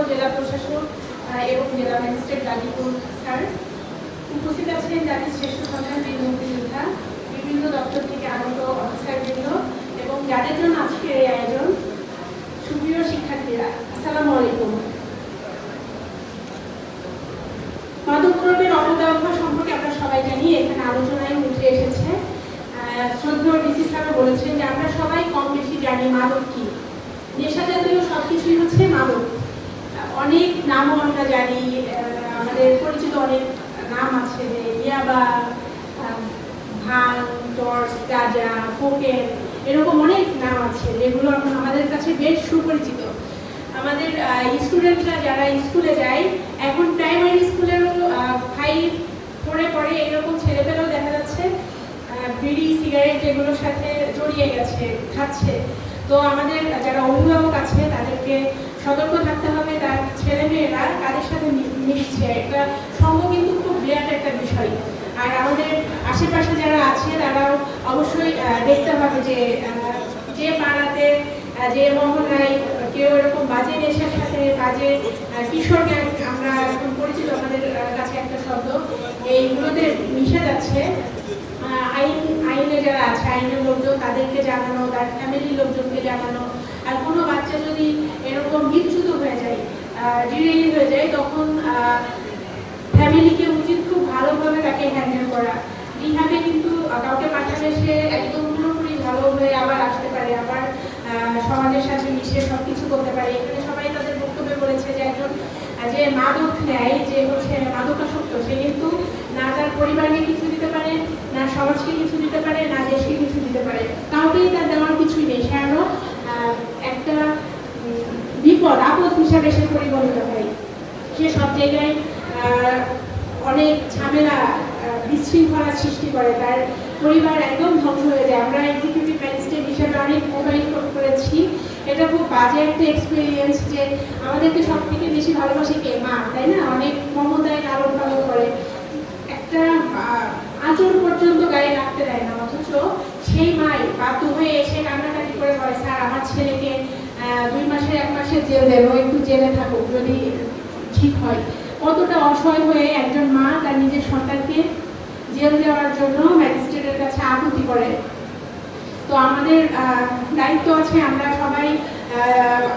আহ, এবং জেলা magistrate Gazipur sir উপস্থিত আছেন জাতির শ্রেষ্ঠ সন্তান বীর মুক্তিযোদ্ধা বিভিন্ন দপ্তর থেকে আগত অফিসারবৃন্দ এবং যাদের জন্য আজকের এই আয়োজন সুপ্রিয় শিক্ষার্থীরা আসসালামু আলাইকুম। মাদকদ্রব্যের অপব্যবহার সম্পর্কে আমরা সবাই জানি এখানে আলোচনায় উঠে এসেছে। শ্রদ্ধেয় ডিসি স্যারও বলেছেন যে আমরা সবাই কম বেশি জানি মাদক কি। নেশা জাতীয় সব কিছুই হচ্ছে মাদক। অনেক নামও আমরা জানি আমাদের পরিচিত অনেক নাম আছে যে ইয়াবা আহ, ভাং টর্চ গাজা কোকেন এরকম অনেক নাম আছে যেগুলো আমাদের কাছে বেশ সুপরিচিত। আমাদের স্টুডেন্টরা যারা স্কুলে যায় এখন প্রাইমারি স্কুলেরও ফাইভ পড়ে পড়ে এরকম ছেলেপেলেও দেখা যাচ্ছে বিড়ি সিগারেট এগুলোর সাথে জড়িয়ে গেছে খাচ্ছে। তো আমাদের যারা অভিভাবক আছে তাদেরকে সতর্ক থাকতে হবে সাথে মি- মিশছে। একটা সঙ্গ কিন্তু খুব বিরাট একটা বিষয়। আর আমাদের আশেপাশে যারা আছে, তারাও অবশ্যই দেখতে হবে যে যে পাড়াতে যে মহল্লায় কেউ এরকম বাজে নেশার সাথে, বাজে কিশোর গ্যাং আমরা এখন পরিচিত, আমাদের কাছে একটা শব্দ। এইগুলোতে মিশে যাচ্ছে। আইন, আইনে যারা আছে, আইনের লোকজন, তাদেরকে জানানো, তার ফ্যামিলির লোকজনকে জানানো। আর কোনো বাচ্চা যদি এরকম বিচ্যুত হয়ে যায় ডিরেলি মিশে সব কিছু করতে পারে। এখানে সবাই তাদের বক্তব্যে বলেছে যে একজন, যে মাদক নেয়, যে হচ্ছে মাদকাসক্ত, সে কিন্তু না তার পরিবারকে কিছু দিতে পারে, না সমাজকে কিছু দিতে পারে, না দেশকে কিছু দিতে পারে। কাউকেই তার দেওয়ার কিছুই নেই সে আরও একটা বিপদ, আপদ হিসাবে সে পরিগণিত হয়। সে সব জায়গায় অনেক ঝামেলা বিশৃঙ্খলা সৃষ্টি করে। তার পরিবার একদম ধ্বংস হয়ে যায়। আমরা এক্সিকিউটিভ ম্যাজিস্ট্রেট হিসেবে অনেক মোবাইল ফোন করেছি এটা খুব বাজে একটা এক্সপিরিয়েন্স যে আমাদেরকে সব থেকে বেশি ভালোবাসে কে? মা, তাই না? অনেক মমতায় লালন পালন করে। একটা আঁচড় পর্যন্ত গায়ে রাখতে দেয় না, অথচ সেই মাই বাধ্য হয়ে এসে কান্নাকাটি করে বলে, স্যার, আমার ছেলেকে দুই মাসের, এক মাসের জেল দেবো, একটু জেলে থাকুক, যদি ঠিক হয়। কতটা অসহায় হয়ে একজন মা তার নিজের সন্তানকে জেল দেওয়ার জন্য ম্যাজিস্ট্রেটের কাছে আকুতি করে। তো আমাদের দায়িত্ব আছে, আমরা সবাই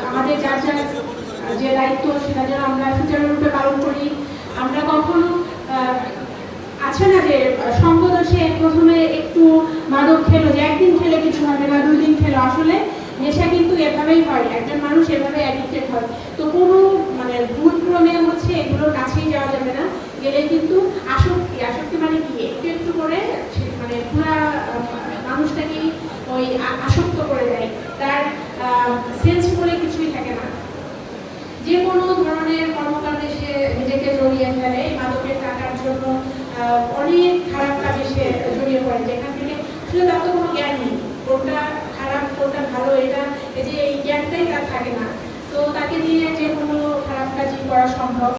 আমাদের যার যার যে দায়িত্ব, সেটা যেন আমরা সুচারুরূপে পালন করি। আমরা কখনো আছে না যে সঙ্গদোষে প্রথমে একটু মাদক খেলো, যে একদিন খেলে কিছু হবে না দুই দিন খেলো, আসলে নেশা কিন্তু এভাবেই হয়, একজন মানুষ এভাবে অ্যাডিক্টেড হয়। তো কোনো মানে ভুল ক্রমে হচ্ছে এগুলোর কাছেই যাওয়া যাবে না গেলে কিন্তু আসক্তি আসক্তি মানে কি একটু একটু করে সে- মানে পুরা আহ, মানুষটাকেই ওই আ- আসক্ত করে দেয় তার সেন্স বলে কিছুই থাকে না যে কোনো ধরনের কর্মকাণ্ডে সে নিজেকে জড়িয়ে ফেলে এই মাদকের টাকার জন্য আহ, অনেক খারাপ কাজে সে জড়িয়ে পড়ে। যেখান থেকে শুধু তার তো কোনো জ্ঞান নেই। কোনটা খারাপ কোনটা ভালো, এটা এই যে এই জ্ঞানটাই তার থাকে না। তো তাকে দিয়ে যে কোনো খারাপ কাজই করা সম্ভব।